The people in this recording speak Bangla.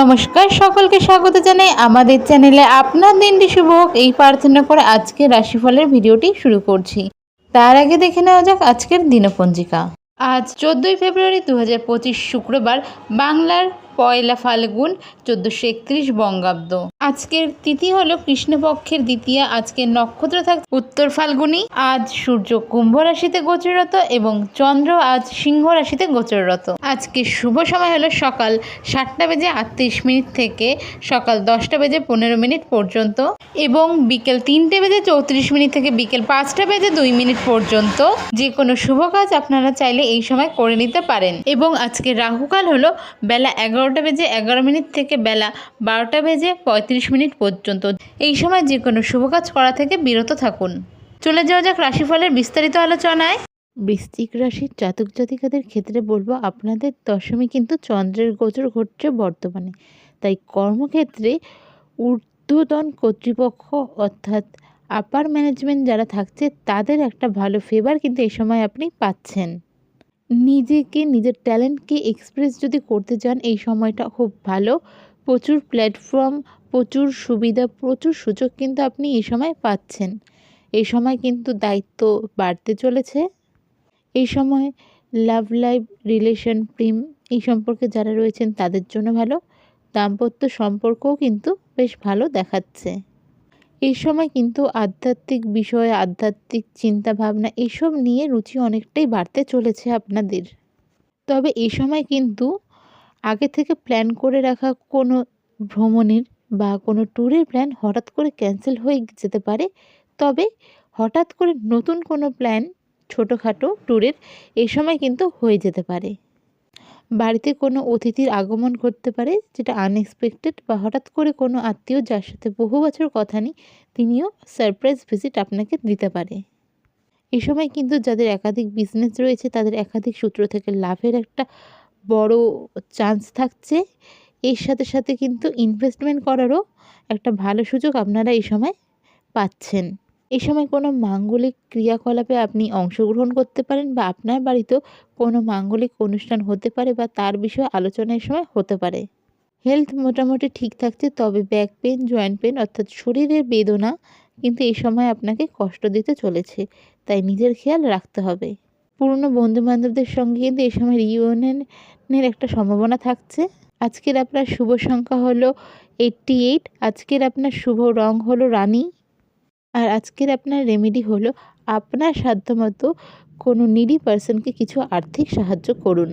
নমস্কার, সকলকে স্বাগত জানাই আমাদের চ্যানেলে। আপনার দিনটি শুভ হোক, এই প্রার্থনা করে আজকে রাশিফলের ভিডিওটি শুরু করছি। তার আগে দেখে নেওয়া যাক আজকের দিনপঞ্জিকা। আজ চোদ্দোই ফেব্রুয়ারি দু হাজার পঁচিশ শুক্রবার, বাংলার পয়লা ফাল্গুন চোদ্দোশো একত্রিশ বঙ্গাব্দ। আজকের তিথি হলো কৃষ্ণপক্ষের দ্বিতীয়া। আজকের নক্ষত্র থাকছে উত্তর ফাল্গুনি। আজ সূর্য কুম্ভ রাশিতে গোচররত এবং চন্দ্র আজ সিংহ রাশিতে গোচররত। আজকে শুভ সময় হলো সকাল সাতটা বেজে আটত্রিশ মিনিট থেকে সকাল দশটা বেজে পনেরো মিনিট পর্যন্ত এবং বিকেল তিনটে বেজে চৌত্রিশ মিনিট থেকে বিকেল পাঁচটা বেজে দুই মিনিট পর্যন্ত। যে কোনো শুভ কাজ আপনারা চাইলে এই সময় করে নিতে পারেন। এবং আজকে রাহুকাল হলো বেলা এগারোটা বেজে এগারো মিনিট থেকে বেলা বারোটা বেজে পঁয়ত্রিশ মিনিট পর্যন্ত। এই সময় যে কোনো শুভ কাজ করা থেকে বিরত থাকুন। চলে যাওয়া যাক রাশিফলের বিস্তারিত আলোচনায়। বৃশ্চিক রাশির জাতক জাতিকাদের ক্ষেত্রে বলব, আপনাদের দশমী কিন্তু চন্দ্রের গোচর ঘটছে বর্তমানে। তাই কর্মক্ষেত্রে ঊর্ধ্বতন কর্তৃপক্ষ অর্থাৎ আপার ম্যানেজমেন্ট যারা থাকছে, তাদের একটা ভালো ফেভার কিন্তু এই সময় আপনি পাচ্ছেন। নিজেকে, নিজের ট্যালেন্টকে এক্সপ্রেস যদি করতে চান, এই সময়টা খুব ভালো। প্রচুর প্ল্যাটফর্ম প্রচুর সুবিধা, প্রচুর সুযোগ কিন্তু আপনি এই সময় পাচ্ছেন। এই সময় কিন্তু দায়িত্ব বাড়তে চলেছে। এই সময় লাভ লাইফ রিলেশন প্রেম এই সম্পর্কে যারা রয়েছেন তাদের জন্য ভালো। দাম্পত্য সম্পর্কও কিন্তু বেশ ভালো দেখাচ্ছে। এই সময় কিন্তু আধ্যাত্মিক বিষয়, আধ্যাত্মিক চিন্তা ভাবনা এসব নিয়ে রুচি অনেকটাই বাড়তে চলেছে আপনাদের। তবে এই সময় কিন্তু আগে থেকে প্ল্যান করে রাখা কোনো ভ্রমণের বা কোনো ট্যুরের প্ল্যান হঠাৎ করে ক্যান্সেল হয়ে যেতে পারে, তবে হঠাৎ করে নতুন কোনো প্ল্যান ছোটোখাটো ট্যুরের এই সময় কিন্তু হয়ে যেতে পারে। বাড়িতে কোনো অতিথির আগমন করতে পারে, যেটা আনএক্সপেক্টেড বা হঠাৎ করে কোনো আত্মীয় যার সাথে বহু বছর কথা নেই, তিনিও সারপ্রাইজ ভিজিট আপনাকে দিতে পারে। এই সময় কিন্তু যাদের একাধিক বিজনেস রয়েছে, তাদের একাধিক সূত্র থেকে লাভের একটা বড় চান্স থাকছে। এর সাথে সাথে কিন্তু ইনভেস্টমেন্ট করারও একটা ভালো সুযোগ আপনারা এই সময় পাচ্ছেন। এই সময় কোনো মাঙ্গলিক ক্রিয়াকলাপে আপনি অংশগ্রহণ করতে পারেন বা আপনার বাড়িতেও কোনো মাঙ্গলিক অনুষ্ঠান হতে পারে বা তার বিষয়ে আলোচনার সময় হতে পারে। হেলথ মোটামুটি ঠিক থাকছে, তবে ব্যাক পেন জয়েন্ট পেন অর্থাৎ শরীরের বেদনা কিন্তু এই সময় আপনাকে কষ্ট দিতে চলেছে, তাই নিজের খেয়াল রাখতে হবে। পুরনো বন্ধুবান্ধবদের সঙ্গে কিন্তু এই সময় রিউনিয়নের একটা সম্ভাবনা থাকছে। আজকের আপনার শুভ সংখ্যা হলো এইটটি এইট আজকের আপনার শুভ রং হলো রানী, আর আজকের আপনার রেমেডি হলো আপনার সাধ্যমতো কোনো নিডি পার্সনকে কিছু আর্থিক সাহায্য করুন।